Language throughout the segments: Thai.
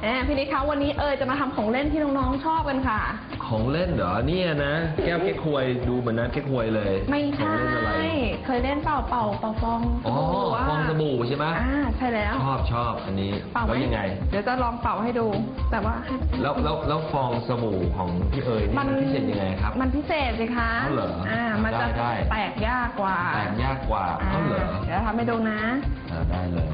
แหมพี่นิดคะวันนี้เอยจะมาทำของเล่นที่น้องๆชอบกันค่ะ ของเล่นเหรอเนี่ยนะ แก้วเก๊กควยดูเหมือนน้ำเก๊กควยเลยไม่ของใช่เล่นอะไรเคยเล่นเป่าเป่าเป่าฟองอ๋ออะฟองสบู่ใช่ไหมอ่าใช่แล้วชอบชอบอันนี้เป่าไหมแล้วยังไง เดี๋ยวจะลองเป่าให้ดู แต่ว่าให้แล้วแล้วแล้วฟองสบู่ของพี่เอ๋ยนี่มันพิเศษยังไงครับ มันพิเศษสิคะอ๋อเหรออ่มันจะได้ได้ แตกยากกว่าแตกยากกว่าเอ้าเหรอเดี๋ยวทำให้ดูนะ อ่าได้เลย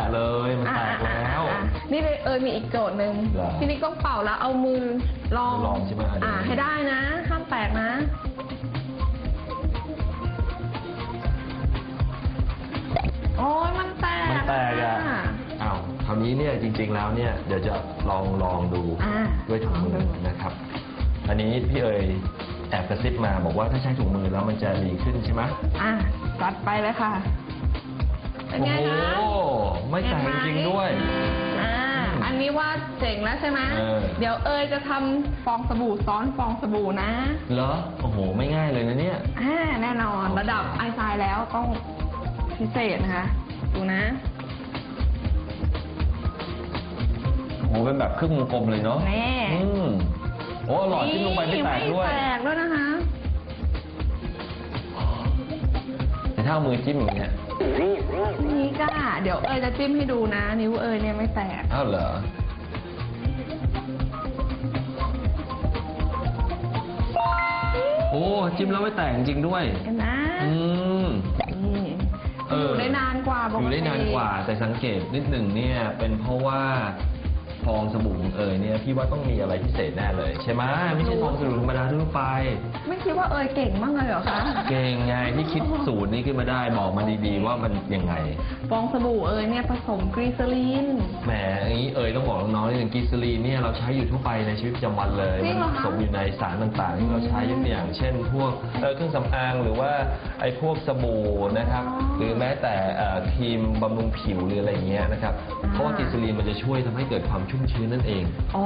ไม่ทันแตะเลย มันแตกแล้ว อะอะอะนี่เลยเอยมีอีกโจทย์หนึ่งเหรอทีนี้ต้องเป่าแล้วเอามือลองลองใช่ไหม อ่าให้ได้นะ ห้ามแตกนะ โอ้ยมันแตกมันแตกอะอ้าวคราวนี้เนี่ยจริง ๆแล้วเนี่ยเดี๋ยวจะลองลองดูอ่าด้วยถุงมือนะครับ อันนี้พี่เอ๋ยแอบกระซิบมาบอกว่าถ้าใช้ถุงมือแล้วมันจะดีขึ้นใช่ไหม อะจัดไปเลยค่ะ เป็นโอ้ไงโหคะ ไม่แตกจริงๆด้วย อ่า อันนี้ว่าเจ๋งแล้วใช่ไหมเออ เดี๋ยวเอยจะทำฟองสบู่ซ้อนฟองสบู่นะ เหรอ โอ้โห ไม่ง่ายเลยนะเนี่ย อ่า แน่นอนโอเคระดับไอซายแล้วต้องพิเศษนะคะ ดูนะ โอ้โห เป็นแบบครึ่งวงกลมเลยเนาะแน่ อืมโอ้หลอดจิ้มลงไปไม่แตกด้วย ไม่แตกด้วยนะคะ แต่ถ้าเอามือจิ้มอย่างเงี้ยนี่ก้า เดี๋ยวเอยจะจิ้มให้ดูนะ นิ้วเอยเนี่ยไม่แตก อ้าวเหรอ โอ้ จิ้มแล้วไม่แตกจริงด้วย เห็นไหมอืม นี่เอออ ยู่ได้นานกว่าปอกติยู่ได้นานกว่าแต่สังเกตนิดหนึ่งเนี่ย เป็นเพราะว่า ฟองสบู่ของเอยเนี่ยพี่ว่าต้องมีอะไรพิเศษแน่เลย ใช่ไหมไม่ใช่ฟองสบู่ธรรมดาทั่วไป ไม่คิดว่าเอยเก่งมากเลยเหรอคะ เก่งไงที่คิดสูตรนี้ขึ้นมาได้บอกมาดีๆว่ามันยังไง ฟองสบู่เอยเนี่ยผสมกรีซาลีน แหมอย่างนี้เอยต้องบอกน้องๆนี่อย่างกีซาลีนเนี่ยเราใช้อยู่ทั่วไปในชีวิตประจำวันเลยจริงเหรมัอคะ ผสมอยู่ในสารต่างๆ ที่เราใช้ยกตัวอย่าง เช่น พวกเอ่อเครื่องสำอางหรือว่าไอ้พวกสบู่นะครับหรือแม้แต่เอ่อครีมบำรุงผิวหรืออะไรเงี้ยนะครับ เพราะว่ากีซาลีนมันจะช่วยทำให้เกิดความชุ่มชื้นนั่นเอง อ๋อ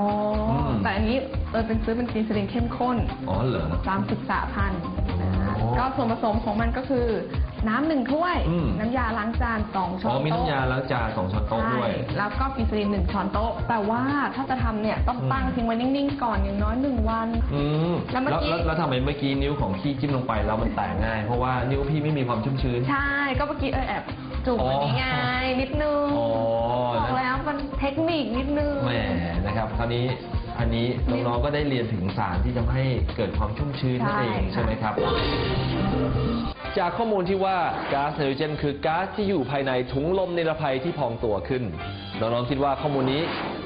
อม แต่อันนี้เออเป็นซื้อเป็นกรีซาลีนเข้มข้น อ๋อเหรอตามศึกษาพันธุ์นะคะอ๋อก็ส่วนผสมของมันก็คือ น้ำหนึ่งถ้วย อืม น้ำยาล้างจานสองช้อ๋ออนมีโต๊ะน้ำยาล้างจานสองช้อนโต๊ะด้วย ใช่แล้วก็กรีซาลีนหนึ่งช้อนโต๊ะ แต่ว่าถ้าจะทำเนี่ยต้องตั้งอืมทิ้งไว้นิ่งๆก่อนอย่างน้อยหนึ่งวัน อืมแล้วเมื่อกี้แล้วแล้วทำไมเมื่อกี้นิ้วของพี่จิ้มลงไปแล้วมันแตกง่าย เพราะว่านิ้วพี่ไม่มีความชุ่มชื้น ใช่ ก็เมื่อกี้เออแอบจุ่มอ๋ออันนี้ไงนิดนึงอ๋อบอกแล้วมัน เทคนิคนิดนึง แหมนะครับคราวนี้อันนี้น้องๆก็ได้เรียนถึงสารที่ทำให้เกิดความชุ่มชื้นนั่นเองใช่ค่ะใช่ไหมครับ จากข้อมูลที่ว่าก๊าซไฮโดรเจนคือก๊าซที่อยู่ภายในถุงลมนิรภัยที่พองตัวขึ้น น้องๆคิดว่าข้อมูลนี้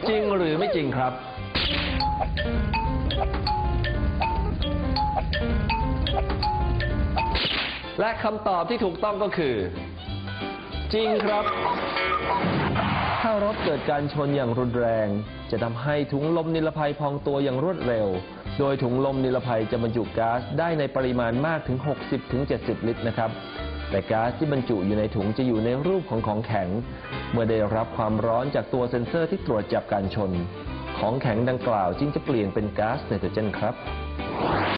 จริงหรือไม่จริงครับ และคำตอบที่ถูกต้องก็คือ จริงครับ ถ้ารถเกิดการชนอย่างรุนแรง จะทำให้ถุงลมนิรภัยพองตัวอย่างรวดเร็ว โดยถุงลมนิรภัยจะบรรจุก๊าซได้ในปริมาณมากถึง 60-70 ลิตรนะครับแต่ก๊าซที่บรรจุอยู่ในถุงจะอยู่ในรูปของของแข็ง เมื่อได้รับความร้อนจากตัวเซ็นเซอร์ที่ตรวจจับการชน ของแข็งดังกล่าวจึงจะเปลี่ยนเป็นก๊าซไนโตรเจนครับ